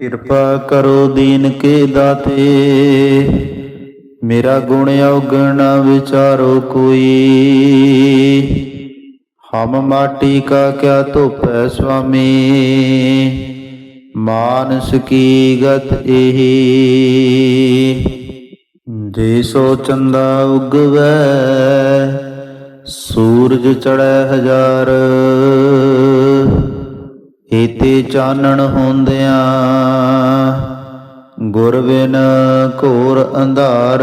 ਕਿਰਪਾ ਕਰੋ ਦੀਨ ਕੇ ਦਾਤੇ। ਮੇਰਾ ਗੁਣ ਔਗਣ ਵਿਚਾਰੋ ਕੋਈ। ਹਮ ਮਾਟੀ ਕਾ ਕਿਆ ਧੋਪੈ ਸੁਆਮੀ। ਮਾਨਸ ਕੀ ਗਤ ਇਹੀ ਜੇ ਸੋ ਚੰਦਾ ਉਗਵੈ, ਸੂਰਜ ਚੜ੍ਹੈ ਹਜ਼ਾਰ। ਚਾਨਣ ਹੁੰਦਿਆਂ ਗੁਰ ਬਿਨ ਘੋਰ ਅੰਧਾਰ।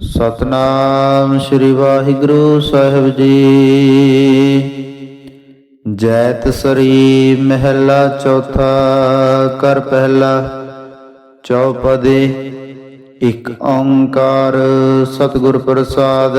ਸਤਨਾਮ ਸ੍ਰੀ ਵਾਹਿਗੁਰੂ ਸਾਹਿਬ ਜੀ। ਜੈਤ ਸਰੀ ਮਹਿਲਾ ਚੌਥਾ ਕਰ ਪਹਿਲਾ ਚੌਪਦੇ। ਇੱਕ ਓੰਕਾਰ ਸਤਿਗੁਰ ਪ੍ਰਸਾਦ।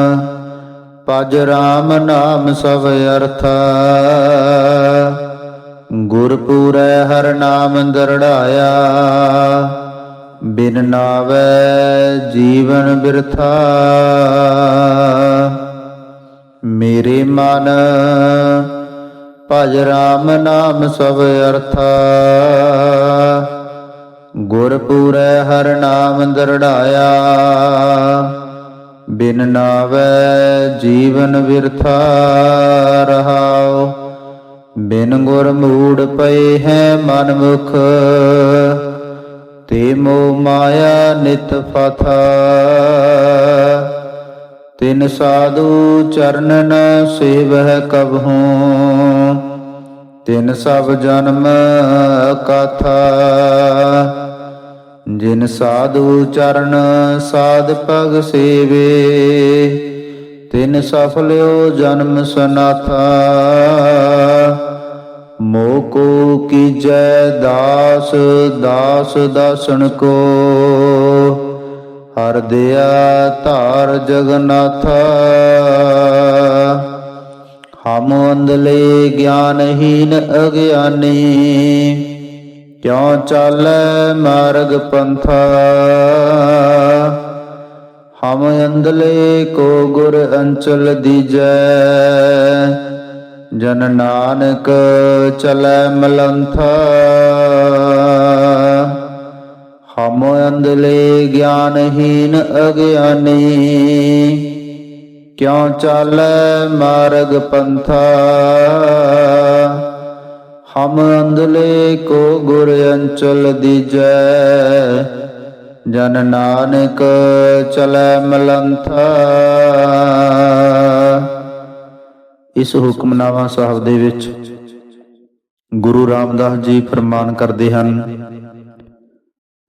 ਪਜ ਰਾਮ ਨਾਮ ਸਭ ਅਰਥਾ। ਗੁਰ ਹਰ ਨਾਮ ਦਰੜਾਇਆ। ਬਿਨ ਨਾਵੈ ਜੀਵਨ ਬਿਰਥਾ। ਮੇਰੇ ਮਨ ਭਜ ਰਾਮ ਨਾਮ ਸਭ ਅਰਥਾ। ਗੁਰ ਹਰ ਨਾਮ ਦਰੜਾਇਆ। ਬਿਨ ਨਾਵੈ ਜੀਵਨ ਵਿਰਥਾ ਰਹਾਉ, ਬਿਨ ਗੁਰ ਮੂੜ ਪਏ ਹੈ ਮਨ ਮੁਖ ਤੇ ਮੋ ਮਾਇਆ ਨਿਤ ਫਥਾ। ਤਿਨ ਸਾਧੂ ਚਰਨ ਨ ਸੇਵਹਿ ਕਬਹੂ ਤਿਨ ਸਭ ਜਨਮ ਕਥਾ। ਜਿਨ ਸਾਧੂ ਚਰਨ ਸਾਧ ਪਗ ਸੇਵੇ। ਤਿਨ ਸਫਲਿਓ ਜਨਮ ਸਨਾਥਾ। ਮੋਕੋ ਕੀਜੈ ਦਾਸ ਦਾਸ ਦਾਸਨ ਕੋ। ਹਰ ਦਿਆ ਧਾਰ ਜਗਨਾਥਾ ਹਮ ਅੰਦਲੇ ਗਿਆਨਹੀਨ ਅਗਿਆਨੀ। ਕਿਉ ਚਾਲੈ ਮਾਰਗ ਪੰਥਾ? ਹਮ ਅੰਦਲੇ ਕੋ ਗੁਰ ਅੰਚਲ ਦੀਜੈ। ਜਨ ਨਾਨਕ ਚਲੈ ਮਲੰਥਾ। ਹਮ ਅੰਦਲੇ ਗਿਆਨਹੀਨ ਅਗਿਆਨੀ। ਕਿਉ ਚਾਲੈ ਮਾਰਗ ਪੰਥਾ? ਹਮ ਅੰਦਲੇ ਕੋ ਗੁਰ ਅੰਚਲ ਦੀਜੈ, ਜਨ ਨਾਨਕ ਚਲੈ ਮਲੰਥਾ। ਇਸ ਹੁਕਮਨਾਮਾ ਸਾਹਿਬ ਦੇ ਵਿੱਚ ਗੁਰੂ ਰਾਮਦਾਸ ਜੀ ਫਰਮਾਨ ਕਰਦੇ ਹਨ,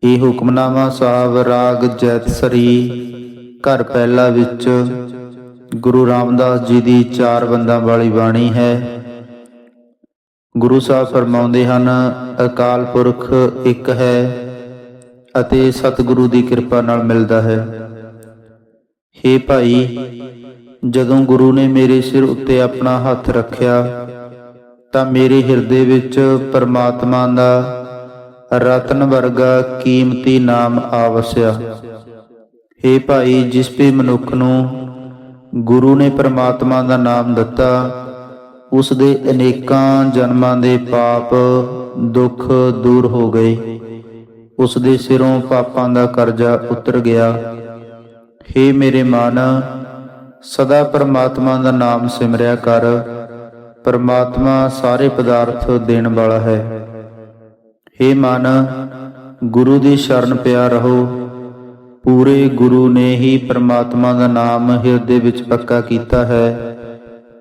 ਇਹ ਹੁਕਮਨਾਮਾ ਸਾਹਿਬ ਰਾਗ ਜੈਤਸਰੀ ਘਰ ਪਹਿਲਾ ਵਿੱਚ ਗੁਰੂ ਰਾਮਦਾਸ ਜੀ ਦੀ ਚਾਰ ਬੰਦਾਂ ਵਾਲੀ ਬਾਣੀ ਹੈ। ਗੁਰੂ ਸਾਹਿਬ ਫਰਮਾਉਂਦੇ ਹਨ, ਅਕਾਲ ਪੁਰਖ ਇੱਕ ਹੈ ਅਤੇ ਸਤਿਗੁਰੂ ਦੀ ਕਿਰਪਾ ਨਾਲ ਮਿਲਦਾ ਹੈ। हे ਭਾਈ, ਜਦੋਂ ਗੁਰੂ ਨੇ ਮੇਰੇ ਸਿਰ ਉੱਤੇ ਆਪਣਾ ਹੱਥ ਰੱਖਿਆ, ਤਾਂ ਮੇਰੇ ਹਿਰਦੇ ਵਿੱਚ ਪਰਮਾਤਮਾ ਦਾ ਰਤਨ ਵਰਗਾ ਕੀਮਤੀ ਨਾਮ ਆਵਸਿਆ हे ਭਾਈ, ਜਿਸ ਵੀ ਮਨੁੱਖ ਨੂੰ ਗੁਰੂ ਨੇ ਪਰਮਾਤਮਾ ਦਾ ਨਾਮ ਦਿੱਤਾ ਉਸ ਦੇ ਅਨੇਕਾਂ ਜਨਮਾਂ ਦੇ ਪਾਪ ਦੁੱਖ ਦੂਰ ਹੋ ਗਏ। ਉਸ ਦੇ ਸਿਰੋਂ ਪਾਪਾਂ ਦਾ ਕਰਜ਼ਾ ਉਤਰ ਗਿਆ। हे ਮੇਰੇ ਮਨ, ਸਦਾ ਪਰਮਾਤਮਾ ਦਾ ਨਾਮ ਸਿਮਰਿਆ ਕਰ। ਪਰਮਾਤਮਾ ਸਾਰੇ ਪਦਾਰਥ ਦੇਣ ਵਾਲਾ ਹੈ। हे ਮਨ, ਗੁਰੂ ਦੀ ਸ਼ਰਨ ਪਿਆ ਰਹੋ। ਪੂਰੇ ਗੁਰੂ ਨੇ ਹੀ ਪਰਮਾਤਮਾ ਦਾ ਨਾਮ ਹਿਰਦੇ ਵਿੱਚ ਪੱਕਾ ਕੀਤਾ ਹੈ।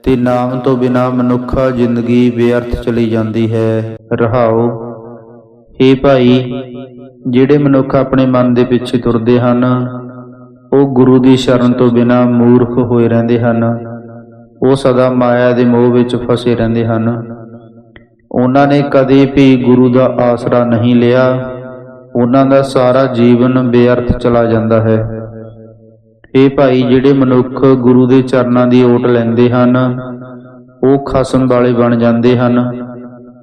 ਤੇ ਨਾਮ ਤੋਂ ਬਿਨਾ ਮਨੁੱਖਾ ਜ਼ਿੰਦਗੀ ਬੇਅਰਥ ਚਲੀ ਜਾਂਦੀ ਹੈ। ਰਹਾਓ। हे ਭਾਈ, ਜਿਹੜੇ ਮਨੁੱਖ ਆਪਣੇ ਮਨ ਦੇ ਪਿੱਛੇ ਤੁਰਦੇ ਹਨ, ਉਹ ਗੁਰੂ ਦੀ ਸ਼ਰਨ ਤੋਂ ਬਿਨਾ ਮੂਰਖ ਹੋਏ ਰਹਿੰਦੇ ਹਨ। ਉਹ ਸਦਾ ਮਾਇਆ ਦੇ ਮੋਹ ਵਿੱਚ ਫਸੇ ਰਹਿੰਦੇ ਹਨ। ਉਹਨਾਂ ਨੇ ਕਦੇ ਵੀ ਗੁਰੂ ਦਾ ਆਸਰਾ ਨਹੀਂ ਲਿਆ। ਉਹਨਾਂ ਦਾ ਸਾਰਾ ਜੀਵਨ ਬੇਅਰਥ ਚਲਾ ਜਾਂਦਾ ਹੈ। ਇਹ ਭਾਈ ਜਿਹੜੇ ਮਨੁੱਖ ਗੁਰੂ ਦੇ ਚਰਨਾਂ ਦੀ ਓਟ ਲੈਂਦੇ ਹਨ ਉਹ ਖਸਮ ਵਾਲੇ ਬਣ ਜਾਂਦੇ ਹਨ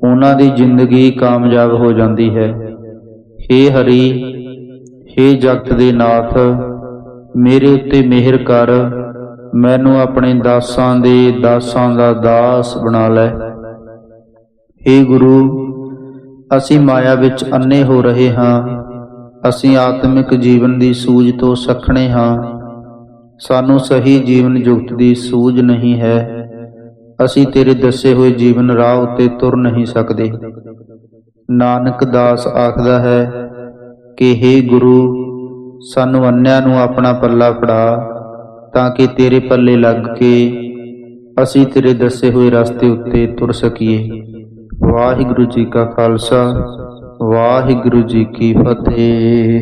ਉਹਨਾਂ ਦੀ ਜ਼ਿੰਦਗੀ ਕਾਮਯਾਬ ਹੋ ਜਾਂਦੀ ਹੈ हे ਹਰੀ हे ਜਗਤ ਦੇ ਨਾਥ ਮੇਰੇ ਉੱਤੇ ਮਿਹਰ ਕਰ ਮੈਨੂੰ ਆਪਣੇ ਦਾਸਾਂ ਦੇ ਦਾਸਾਂ ਦਾ ਦਾਸ ਬਣਾ ਲੈ हे ਗੁਰੂ ਅਸੀਂ ਮਾਇਆ ਵਿੱਚ ਅੰਨੇ ਹੋ ਰਹੇ ਹਾਂ ਅਸੀਂ ਆਤਮਿਕ ਜੀਵਨ ਦੀ ਸੂਝ ਤੋਂ ਸਖਣੇ ਹਾਂ ਸਾਨੂੰ ਸਹੀ ਜੀਵਨ ਜੁਗਤ ਦੀ ਸੂਝ ਨਹੀਂ ਹੈ। ਅਸੀਂ ਤੇਰੇ ਦੱਸੇ ਹੋਏ ਜੀਵਨ ਰਾਹ ਉੱਤੇ ਤੁਰ ਨਹੀਂ ਸਕਦੇ। ਨਾਨਕ ਦਾਸ ਆਖਦਾ ਹੈ ਕਿ हे ਗੁਰੂ, ਸਾਨੂੰ ਅੰਨਿਆਂ ਨੂੰ ਆਪਣਾ ਪੱਲਾ ਫੜਾ ਤਾਂ ਕਿ ਤੇਰੇ ਪੱਲੇ ਲੱਗ ਕੇ ਅਸੀਂ ਤੇਰੇ ਦੱਸੇ ਹੋਏ ਰਸਤੇ ਉੱਤੇ ਤੁਰ ਸਕੀਏ। ਵਾਹਿਗੁਰੂ ਜੀ ਕਾ ਖਾਲਸਾ, ਵਾਹਿਗੁਰੂ ਜੀ ਕੀ ਫਤਿਹ।